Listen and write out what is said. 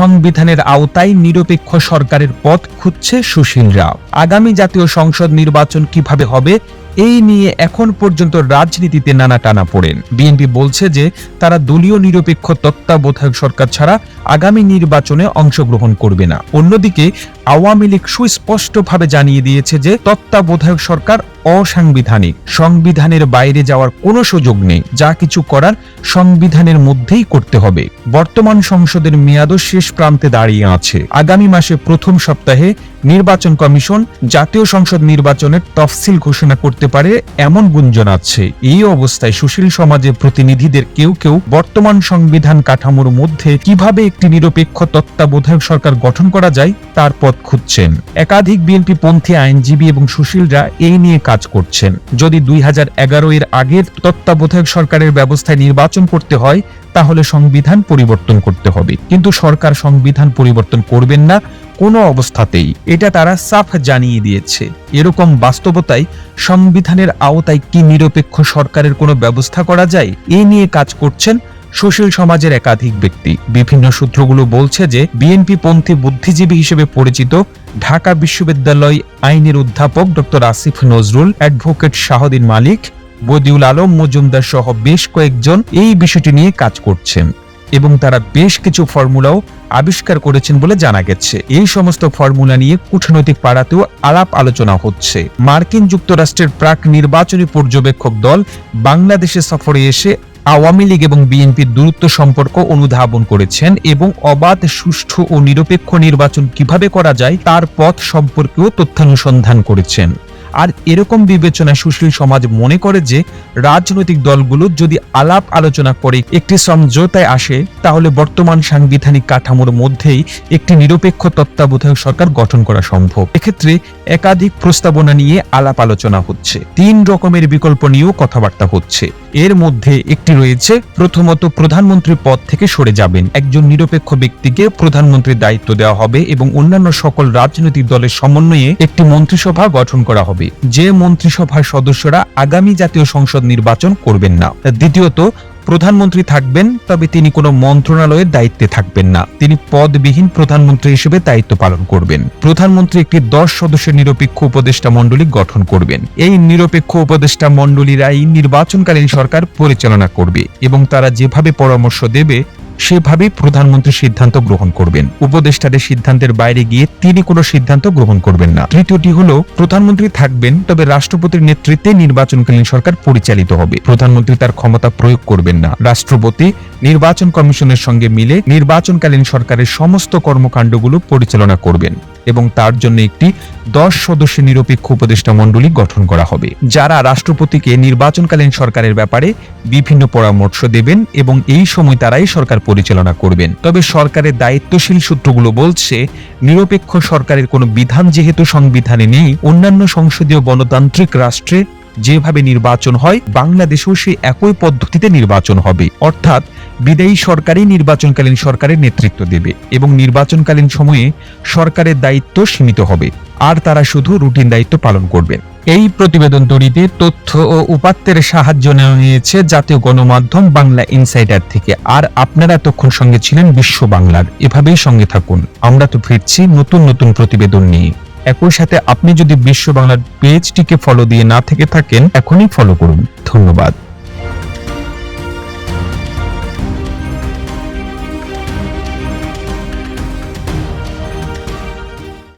সংবিধানের আওতায় নিরপেক্ষ সরকারের পথ খুঁজছে সুশীলরা। আগামী জাতীয় সংসদ নির্বাচন কীভাবে হবে, এই নিয়ে এখন পর্যন্ত রাজনীতিতে নানা টানা পড়েন। বিএনপি বলছে যে, তারা দলীয় নিরপেক্ষ তত্ত্বাবধায়ক সরকার ছাড়া আগামী নির্বাচনে অংশগ্রহণ করবে না। অন্যদিকে, আওয়ামী লীগ সুস্পষ্টভাবে জানিয়ে দিয়েছে যে, তত্ত্বাবধায়ক সরকার অসাংবিধানিক। সংবিধানের বাইরে যাওয়ার কোনো সুযোগ নেই। যা কিছু করার সংবিধানের মধ্যেই করতে হবে। বর্তমান সংসদের মেয়াদও শেষ প্রান্তে দাঁড়িয়ে আছে। আগামী মাসে প্রথম সপ্তাহে নির্বাচন কমিশন জাতীয় সংসদ নির্বাচনের তফসিল ঘোষণা করতে পারে এমন গুঞ্জন আছে। এই অবস্থায় সুশীল সমাজের প্রতিনিধিদের কেউ কেউ বর্তমান সংবিধান কাঠামোর মধ্যে কীভাবে একটি নিরপেক্ষ তত্ত্বাবধায়ক সরকার গঠন করা যায় তার পথ খুঁজছেন। একাধিক বিএনপি পন্থী আইনজীবী এবং সুশীলরা এই নিয়ে কাজ করছেন। যদি দুই হাজার এগারো এর আগের তত্ত্বাবধায়ক সরকারের ব্যবস্থায় নির্বাচন করতে হয়, তাহলে সংবিধান পরিবর্তন করতে হবে। কিন্তু সরকার সংবিধান পরিবর্তন করবেন না, কোনো অবস্থাতেই। এটা তারা সাফ জানিয়ে দিয়েছে। এরকম বাস্তবতায় সংবিধানের আওতায় কি নিরপেক্ষ সরকারের কোনো ব্যবস্থা করা যায়? এ নিয়ে কাজ করছেন সুশীল সমাজের একাধিক ব্যক্তি। বিভিন্ন সূত্রগুলো বলছে যে, বিএনপি পন্থী বুদ্ধিজীবী হিসেবে পরিচিত ঢাকা বিশ্ববিদ্যালয় আইনের অধ্যাপক ডক্টর আসিফ নজরুল, অ্যাডভোকেট শাহদিন মালিক, বদিউল আলম, মজুমদার সহ বেশ কয়েকজন এই বিষয়টি নিয়ে কাজ করছেন এবং তারা বেশ কিছু ফর্মুলাও আবিষ্কার করেছেন বলে জানা গেছে। এই সমস্ত ফর্মুলা নিয়ে কূটনৈতিক পাড়াতেও আলাপ আলোচনা হচ্ছে। মার্কিন যুক্তরাষ্ট্রের প্রাক নির্বাচনী পর্যবেক্ষক দল বাংলাদেশে সফরে এসে আওয়ামী লীগ এবং বিএনপির দূরত্ব সম্পর্ক অনুধাবন করেছেন এবং অবাধ, সুষ্ঠু ও নিরপেক্ষ নির্বাচন কীভাবে করা যায় তার পথ সম্পর্কেও তথ্যানুসন্ধান করেছেন। আর এরকম বিবেচনা সুশীল সমাজ মনে করে যে, রাজনৈতিক দলগুলো যদি আলাপ আলোচনা করে একটি সমঝোতায় আসে, তাহলে বর্তমান সাংবিধানিক কাঠামোর মধ্যেই একটি নিরপেক্ষ তত্ত্বাবধায়ক সরকার গঠন করা সম্ভব। এক্ষেত্রে একাধিক প্রস্তাবনা নিয়ে আলাপ আলোচনা হচ্ছে। তিন রকমের বিকল্প নিয়েও কথাবার্তা হচ্ছে। এর মধ্যে একটি রয়েছে, প্রথমত প্রধানমন্ত্রী পদ থেকে সরে যাবেন। একজন নিরপেক্ষ ব্যক্তিকে প্রধানমন্ত্রীর দায়িত্ব দেওয়া হবে এবং অন্যান্য সকল রাজনৈতিক দলের সমন্বয়ে একটি মন্ত্রিসভা গঠন করা হবে। যে মন্ত্রিসভার সদস্যরা আগামী জাতীয় সংসদ নির্বাচন করবেন না। দ্বিতীয়ত প্রধানমন্ত্রী থাকবেন, তবে তিনি কোনো মন্ত্রণালয়ের দায়িত্বে থাকবেন না। তিনি পদবিহীন প্রধানমন্ত্রী হিসেবে দায়িত্ব পালন করবেন। প্রধানমন্ত্রী একটি দশ সদস্যের নিরপেক্ষ উপদেষ্টা মণ্ডলী গঠন করবেন। এই নিরপেক্ষ উপদেষ্টা মণ্ডলীরাই নির্বাচনকালীন সরকার পরিচালনা করবে এবং তারা যেভাবে পরামর্শ দেবে সেভাবেই প্রধানমন্ত্রী সিদ্ধান্ত গ্রহণ করবেন। উপদেষ্টাদের সিদ্ধান্তের বাইরে গিয়ে তিনি কোনো সিদ্ধান্ত গ্রহণ করবেন না। তৃতীয়টি হলো, প্রধানমন্ত্রী থাকবেন, তবে রাষ্ট্রপতির নেতৃত্বে নির্বাচনকালীন সরকার পরিচালিত হবে। প্রধানমন্ত্রী তার ক্ষমতা প্রয়োগ করবেন না। রাষ্ট্রপতি, নির্বাচন কমিশনের সঙ্গে মিলে নির্বাচনকালীন সরকারের সমস্ত কর্মকাণ্ডগুলো পরিচালনা করবেন। এবং তার জন্য একটি দশ সদস্য নিরপেক্ষ উপদেষ্টা মণ্ডলী গঠন করা হবে। যারা রাষ্ট্রপতিকে নির্বাচনকালীন সরকারের ব্যাপারে বিভিন্ন পরামর্শ দেবেন এবং এই সময় তারাই সরকার পরিচালনা করবেন। তবে সরকারের দায়িত্বশীল সূত্রগুলো বলছে, নিরপেক্ষ সরকারের কোনো বিধান যেহেতু সংবিধানে নেই, অন্যান্য সংসদীয় গণতান্ত্রিক রাষ্ট্রে যেভাবে নির্বাচন হয়, বাংলাদেশেও সেই একই পদ্ধতিতে নির্বাচন হবে। অর্থাৎ বিদায়ী সরকারই নির্বাচনকালীন সরকারের নেতৃত্ব দেবে এবং নির্বাচনকালীন সময়ে সরকারের দায়িত্ব সীমিত হবে। আর তারা শুধু রুটিন দায়িত্ব পালন করবেন। এই প্রতিবেদন তৈরিতে তথ্য ও উপাত্তের সাহায্য নেওয়া হয়েছে জাতীয় গণমাধ্যম বাংলা ইনসাইডার থেকে। আর আপনারা এতক্ষণ সঙ্গে ছিলেন বিশ্ব বাংলার। এভাবেই সঙ্গে থাকুন। আমরা তো ফিরছি নতুন নতুন প্রতিবেদন নিয়ে। একই সাথে আপনি যদি বিশ্ব বাংলার পেজটিকে ফলো দিয়ে না থেকে থাকেন, এখনই ফলো করুন। ধন্যবাদ।